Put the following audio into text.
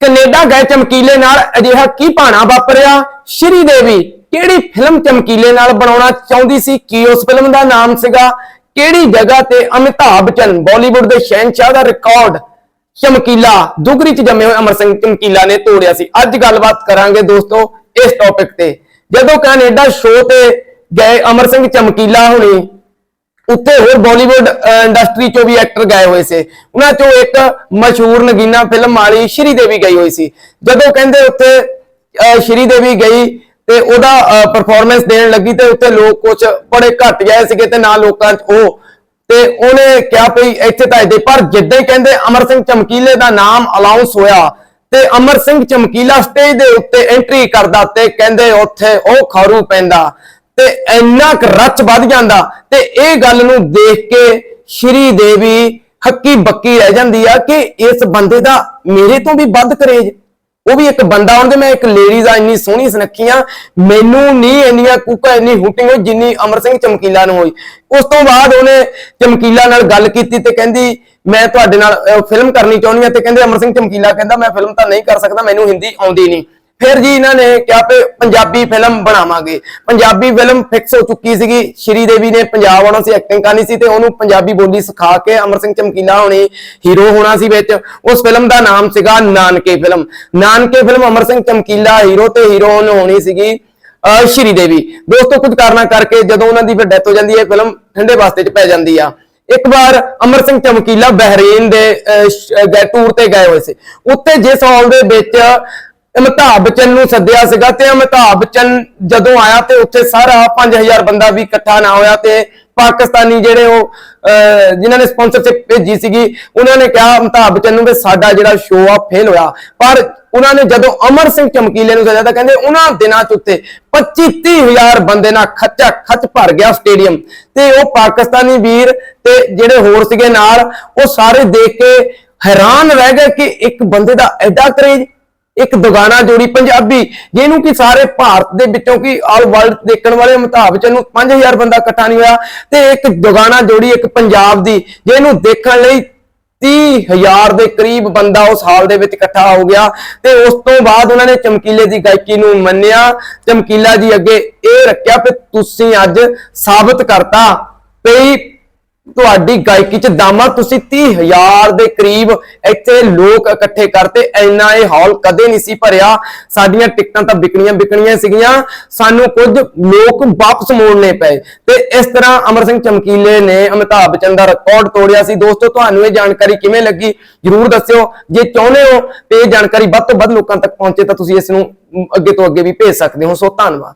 Canada ਗਏ ਚਮਕੀਲੇ ਨਾਲ ਅਜਿਹਾ ਕੀ ਭਾਣਾ ਵਾਪਰਿਆ? ਸ਼੍ਰੀ ਦੇਵੀ ਕਿਹੜੀ ਫਿਲਮ ਚਮਕੀਲੇ ਨਾਲ ਬਣਾਉਣਾ ਚਾਹੁੰਦੀ ਸੀ? ਕੀ ਉਸ ਫਿਲਮ ਦਾ ਨਾਮ ਸੀਗਾ? ਕਿਹੜੀ ਜਗ੍ਹਾ ਤੇ ਅਮਿਤਾਭ ਬੱਚਨ ਬਾਲੀਵੁੱਡ ਦੇ ਸ਼ਹਿਨशाह ਦਾ ਰਿਕਾਰਡ? ਚਮਕੀਲਾ, ਦੁਗਰੀ ਚ ਜੰਮੇ ਹੋਏ ਅਮਰ ਸਿੰਘ ਚਮਕੀਲਾ ਨੇ ਤੋੜਿਆ ਸੀ। ਅੱਜ ਗੱਲਬਾਤ ਕਰਾਂਗੇ ਦੋਸਤੋ ਇਸ ਟੌਪਿਕ ਤੇ। ਜਦੋਂ ਕੈਨੇਡਾ ਸ਼ੋਅ ਤੇ ਗਏ ਅਮਰ ਸਿੰਘ ਚਮਕੀਲਾ ਹੁਣੀ ਉੱਥੇ ਹੋਰ ਬਾਲੀਵੁੱਡ ਇੰਡਸਟਰੀ ਚੋਂ ਵੀ ਐਕਟਰ ਗਏ ਹੋਏ ਸੀ। ਉਹਨਾਂ ਚੋਂ ਇੱਕ ਮਸ਼ਹੂਰ ਨਗੀਨਾ ਫਿਲਮ ਵਾਲੀ ਸ਼੍ਰੀ ਦੇਵੀ ਗਈ ਹੋਈ ਸੀ। ਜਦੋਂ ਕਹਿੰਦੇ ਉੱਥੇ ਸ਼੍ਰੀ ਦੇਵੀ ਗਈ ਤੇ ਉਹਦਾ ਪਰਫਾਰਮੈਂਸ ਦੇਣ ਲੱਗੀ ਤੇ ਉੱਥੇ ਲੋਕ ਕੁਝ ਬੜੇ ਘੱਟ ਗਏ ਸੀਗੇ ਤੇ ਨਾ ਲੋਕਾਂ 'ਚ ਉਹ। ਤੇ ਉਹਨੇ ਕਿਹਾ ਭਈ ਇੱਥੇ ਤਾਂ ਇਹਦੇ ਪਰ ਜਿੱਦਾਂ ਹੀ ਕਹਿੰਦੇ ਅਮਰ ਸਿੰਘ ਚਮਕੀਲੇ ਦਾ ਨਾਮ ਅਨਾਉਂਸ ਹੋਇਆ, ਤੇ ਅਮਰ ਸਿੰਘ ਚਮਕੀਲਾ ਸਟੇਜ ਦੇ ਉੱਤੇ ਐਂਟਰੀ ਕਰਦਾ ਤੇ ਕਹਿੰਦੇ ਉੱਥੇ ਉਹ ਖਾਰੂ ਪੈਂਦਾ। ਤੇ ਇੰਨਾ ਕੁ ਰਚ ਵੱਧ ਜਾਂਦਾ ਤੇ ਇਹ ਗੱਲ ਨੂੰ ਦੇਖ ਕੇ ਸ਼੍ਰੀ ਦੇਵੀ ਹੱਕੀ ਬੱਕੀ ਰਹਿ ਜਾਂਦੀ ਆ ਕਿ ਇਸ ਬੰਦੇ ਦਾ ਮੇਰੇ ਤੋਂ ਵੀ ਵੱਧ ਕਰੇਜ। ਉਹ ਵੀ ਇੱਕ ਬੰਦਾ ਹੁੰਦੇ ਮੈਂ ਇੱਕ ਲੇਡੀਜ਼ ਆ, ਇੰਨੀ ਸੋਹਣੀ ਸੁਨੱਖੀ ਆ। ਮੈਨੂੰ ਨਹੀਂ ਇੰਨੀਆਂ ਕੁੱਕਾ, ਇੰਨੀ ਹੁਟਿੰਗ ਹੋਈ ਜਿੰਨੀ ਅਮਰ ਸਿੰਘ ਚਮਕੀਲਾ ਨੂੰ ਹੋਈ। ਉਸ ਤੋਂ ਬਾਅਦ ਉਹਨੇ ਚਮਕੀਲਾ ਨਾਲ ਗੱਲ ਕੀਤੀ ਤੇ ਕਹਿੰਦੀ, ਮੈਂ ਤੁਹਾਡੇ ਨਾਲ ਫਿਲਮ ਕਰਨੀ ਚਾਹੁੰਦੀ ਆ। ਤੇ ਕਹਿੰਦੇ, ਅਮਰ ਸਿੰਘ ਚਮਕੀਲਾ ਕਹਿੰਦਾ, ਮੈਂ ਫਿਲਮ ਤਾਂ ਨਹੀਂ ਕਰ ਸਕਦਾ, ਮੈਨੂੰ ਹਿੰਦੀ ਆਉਂਦੀ ਨਹੀਂ ਫਿਰ ਜੀ ਇਹਨਾਂ ਨੇ ਕਿਹਾ ਕਿ ਪੰਜਾਬੀ ਫਿਲਮ ਬਣਾਵਾਂਗੇ। ਪੰਜਾਬੀ ਫਿਲਮ ਫਿਕਸ ਹੋ ਚੁੱਕੀ ਸੀਗੀ। ਸ਼੍ਰੀ ਦੇਵੀ ਨੇ ਪੰਜਾਬ ਆਉਣਾ ਸੀ ਐਕਟਿੰਗ ਕਰਨੀ ਸੀ ਤੇ ਉਹਨੂੰ ਪੰਜਾਬੀ ਬੋਲੀ ਸਿਖਾ ਕੇ ਅਮਰ ਸਿੰਘ ਚਮਕੀਲਾ ਹੋਣੀ ਹੀਰੋ ਹੋਣਾ ਸੀ ਵਿੱਚ। ਉਸ ਫਿਲਮ ਦਾ ਨਾਮ ਸੀਗਾ ਨਾਨਕੇ ਫਿਲਮ ਨਾਨਕੇ ਫਿਲਮ ਅਮਰ ਸਿੰਘ ਚਮਕੀਲਾ ਹੀਰੋ ਤੇ ਹੀਰੋਇਨ ਹੋਣੀ ਸੀਗੀ ਅਹ ਸ਼੍ਰੀ ਦੇਵੀ। ਦੋਸਤੋ ਕੁਝ ਕਾਰਨਾਂ ਕਰਕੇ ਜਦੋਂ ਉਹਨਾਂ ਦੀ ਫਿਰ ਡੈਥ ਹੋ ਜਾਂਦੀ ਹੈ ਫਿਲਮ ਠੰਡੇ ਵਾਸਤੇ ਚ ਪੈ ਜਾਂਦੀ ਆ। ਇੱਕ ਵਾਰ ਅਮਰ ਸਿੰਘ ਚਮਕੀਲਾ ਬਹਿਰੀਨ ਦੇ ਅਹ, ਟੂਰ ਤੇ ਗਏ ਹੋਏ ਸੀ। ਉੱਥੇ ਜਿਸ ਹਾਲ ਦੇ ਵਿੱਚ ਅਮਿਤਾਭ ਬੱਚਨ ਨੂੰ ਸੱਦਿਆ ਸੀਗਾ ਤੇ ਅਮਿਤਾਭ ਬਚਨ ਜਦੋਂ ਆਇਆ ਤੇ ਉੱਥੇ ਸਾਰਾ 5000 ਬੰਦਾ ਵੀ ਇਕੱਠਾ ਨਾ ਹੋਇਆ ਤੇ ਪਾਕਿਸਤਾਨੀ ਜਿਹੜੇ ਉਹ ਅਹ, ਜਿਨ੍ਹਾਂ ਨੇ ਸਪਾਂਸਰਸ਼ਿਪ ਭੇਜੀ ਸੀਗੀ ਉਹਨਾਂ ਨੇ ਕਿਹਾ ਅਮਿਤਾਭ ਬੱਚਨ ਨੂੰ ਵੀ ਸਾਡਾ ਜਿਹੜਾ ਸ਼ੋਅ ਆ ਫੇਲ ਹੋਇਆ। ਪਰ ਉਹਨਾਂ ਨੇ ਜਦੋਂ ਅਮਰ ਸਿੰਘ ਚਮਕੀਲੇ ਨੂੰ ਸੱਦਿਆ ਤਾਂ ਕਹਿੰਦੇ ਉਹਨਾਂ ਦਿਨਾਂ ਚ ਉੱਤੇ 25 30000 ਬੰਦੇ ਨਾਲ ਖੱਚਾ ਖੱਚ ਭਰ ਗਿਆ ਸਟੇਡੀਅਮ। ਤੇ ਉਹ ਪਾਕਿਸਤਾਨੀ ਵੀਰ ਤੇ ਜਿਹੜੇ ਹੋਰ ਸੀਗੇ ਨਾਲ ਉਹ ਸਾਰੇ ਦੇਖ ਕੇ ਹੈਰਾਨ ਰਹਿ ਗਏ ਕਿ ਇੱਕ ਬੰਦੇ ਦਾ ਐਡਾ ਕਰੇਜ ਇੱਕ ਦੁਗਾਨਾ ਜੋੜੀ ਪੰਜਾਬੀ, ਜਿਹਨੂੰ ਕਿ ਸਾਰੇ ਭਾਰਤ ਦੇ ਵਿੱਚੋਂ ਕਿ ਆਲ ਵਰਲਡ ਦੇਖਣ ਵਾਲੇ ਅਮਿਤਾਭ ਬੱਚਨ 5000 ਬੰਦਾ ਇਕੱਠਾ ਨਹੀਂ ਹੋਇਆ ਤੇ ਇੱਕ ਦੁਗਾਨਾ ਜੋੜੀ ਇੱਕ ਪੰਜਾਬ ਦੀ, ਜਿਹਨੂੰ ਦੇਖਣ ਲਈ 30000 ਦੇ ਕਰੀਬ ਬੰਦਾ ਉਸ ਹਾਲ ਦੇ ਵਿੱਚ ਇਕੱਠਾ ਹੋ ਗਿਆ ਤੇ ਉਸ ਤੋਂ ਬਾਅਦ ਉਹਨਾਂ ਨੇ ਚਮਕੀਲੇ ਦੀ ਗਾਇਕੀ ਨੂੰ ਮੰਨਿਆ। ਚਮਕੀਲਾ ਜੀ ਅੱਗੇ ਇਹ ਰੱਖਿਆ ਕਿ ਤੁਸੀਂ ਅੱਜ ਸਾਬਤ ਕਰਤਾ ਪਈ ਤੁਹਾਡੀ ਗਾਇਕੀ ਚ ਦਾਮਾ ਤੁਸੀਂ 30000 ਦੇ ਕਰੀਬ ਇੱਥੇ ਲੋਕ ਇਕੱਠੇ ਕਰਤੇ। ਇੰਨਾ ਇਹ ਹਾਲ ਕਦੇ ਨਹੀਂ ਸੀ ਭਰਿਆ। ਸਾਡੀਆਂ ਟਿਕਟਾਂ ਤਾਂ ਵਿਕਣੀਆਂ ਵਿਕਣੀਆਂ ਸੀਗੀਆਂ। ਸਾਨੂੰ ਕੁਝ ਲੋਕ ਵਾਪਸ ਮੋੜਨੇ ਪਏ। ਤੇ ਇਸ ਤਰ੍ਹਾਂ ਅਮਰ ਸਿੰਘ ਚਮਕੀਲੇ ਨੇ ਅਮਿਤਾਭ ਬੱਚਨ ਦਾ ਰਿਕਾਰਡ ਤੋੜਿਆ ਸੀ। ਦੋਸਤੋ, ਤੁਹਾਨੂੰ ਇਹ ਜਾਣਕਾਰੀ ਕਿਵੇਂ ਲੱਗੀ? ਜਰੂਰ ਦੱਸਿਓ। ਜੇ ਚਾਹੁੰਦੇ ਹੋ ਤੇ ਇਹ ਜਾਣਕਾਰੀ ਵੱਧ ਤੋਂ ਵੱਧ ਲੋਕਾਂ ਤੱਕ ਪਹੁੰਚੇ ਤਾਂ ਤੁਸੀਂ ਇਸ ਨੂੰ ਅੱਗੇ ਤੋਂ ਅੱਗੇ ਵੀ ਭੇਜ ਸਕਦੇ ਹੋ। ਸੋ ਧੰਨਵਾਦ।